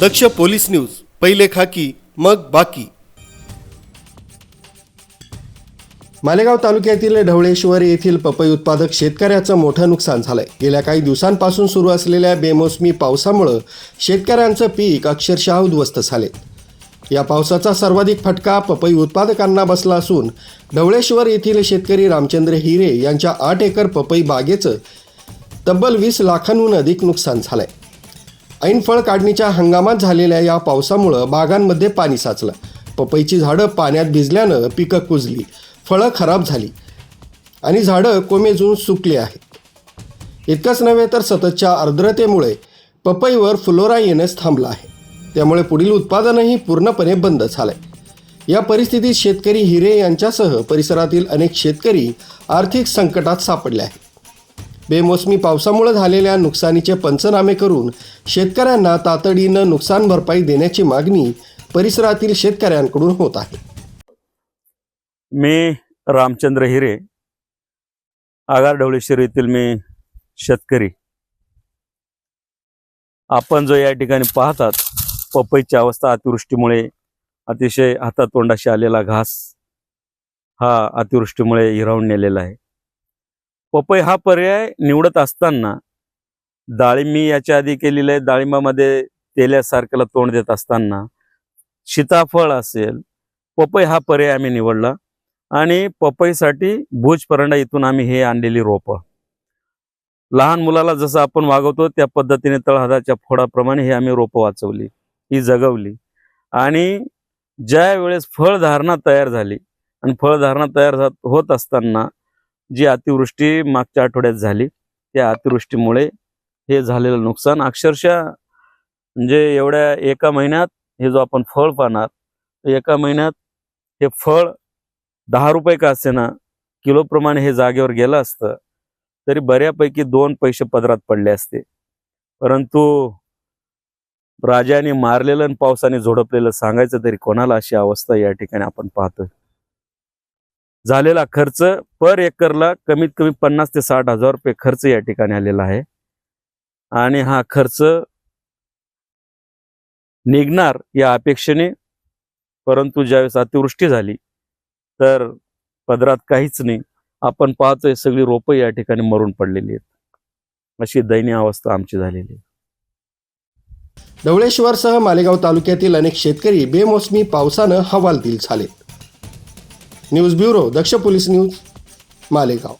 दक्ष police news पहिले खाकी मग बाकी. मालेगाव तालुक्यातील ढवळेश्वर येथील पपई उत्पादक शेतकऱ्याचं मोठं नुकसान झालंय. गेल्या काही दिवसांपासून सुरू असलेल्या बेमोसमी पावसामुळं शेतकऱ्यांचं पीक अक्षरशः उद्ध्वस्त झाले. या पावसाचा सर्वाधिक फटका पपई उत्पादकांना बसला असून ढवळेश्वर येथील शेतकरी रामचंद्र हिरे यांच्या आठ एकर पपई बागेचं तब्बल वीस लाखांहून अधिक नुकसान झालंय. ऐन फळ काढणीच्या हंगामात झालेल्या या पावसामुळं बागांमध्ये पाणी साचलं. पपईची झाडं पाण्यात भिजल्यानं पिकं कुजली. फळं खराब झाली आणि झाडं कोमेजून सुकली आहेत. इतकंच नव्हे तर सततच्या आर्द्रतेमुळे पपईवर फुलोरा येणंच थांबलं आहे. त्यामुळे पुढील उत्पादनही पूर्णपणे बंद झालंय. या परिस्थितीत शेतकरी हिरे यांच्यासह परिसरातील अनेक शेतकरी आर्थिक संकटात सापडले आहेत. बेमोसमी पावसामुळे झालेल्या नुकसानीचे पंचनामे करून शेतकऱ्यांना तातडीनं नुकसान भरपाई देण्याची मागणी परिसरातील शेतकऱ्यांकडून होत आहे. मी रामचंद्र हिरे आगार ढवळेश्वर येथील मी शेतकरी. आपण जो या ठिकाणी पाहतात पपईची अवस्था अतिवृष्टीमुळे अतिशय हातातोंडाशी आलेला घास हा अतिवृष्टीमुळे हिरावून नेलेला आहे. पपई हा पर्याय निवडत असताना डाळिंबी याच्या आधी केलेलं आहे. डाळिंबामध्ये तेल्यासारख्याला तोंड देत असताना सीताफळ असेल पपई हा पर्याय आम्ही निवडला आणि पपईसाठी भुजपरंडा इथून आम्ही हे आणलेली रोपं. लहान मुलाला जसं आपण वागवतो त्या पद्धतीने तळहादाच्या फोडाप्रमाणे हे आम्ही रोपं वाचवली ही जगवली. आणि ज्या वेळेस फळधारणा तयार झाली आणि फळधारणा तयार झा- होत असताना जी अतिवृष्टी मागच्या आठवड्यात झाली त्या अतिवृष्टीमुळे हे झालेलं नुकसान अक्षरशः म्हणजे एवढ्या एका महिन्यात हे जो आपण फळ पाहणार एका महिन्यात हे फळ दहा रुपये का असेना किलोप्रमाणे हे जागेवर गेलं असतं तरी बऱ्यापैकी दोन पैसे पदरात पडले असते. परंतु राजाने मारलेलं आणि पावसाने झोडपलेलं सांगायचं तरी कोणाला अशी अवस्था या ठिकाणी आपण पाहतोय? झालेला खर्च पर एकरला कमीत कमी पन्नास ते साठ हजार रुपये खर्च या ठिकाणी आलेला आहे. आणि हा खर्च निघणार या अपेक्षेने परंतु ज्यावेळेस अतिवृष्टी झाली तर पदरात काहीच नाही. आपण पाहतोय सगळी रोपं या ठिकाणी मरून पडलेली आहेत. अशी दयनीय अवस्था आमची झालेली आहे. ढवळेश्वरसह मालेगाव तालुक्यातील अनेक शेतकरी बेमोसमी पावसानं हवालदिल झाले. News bureau Daksh police news Malegaon.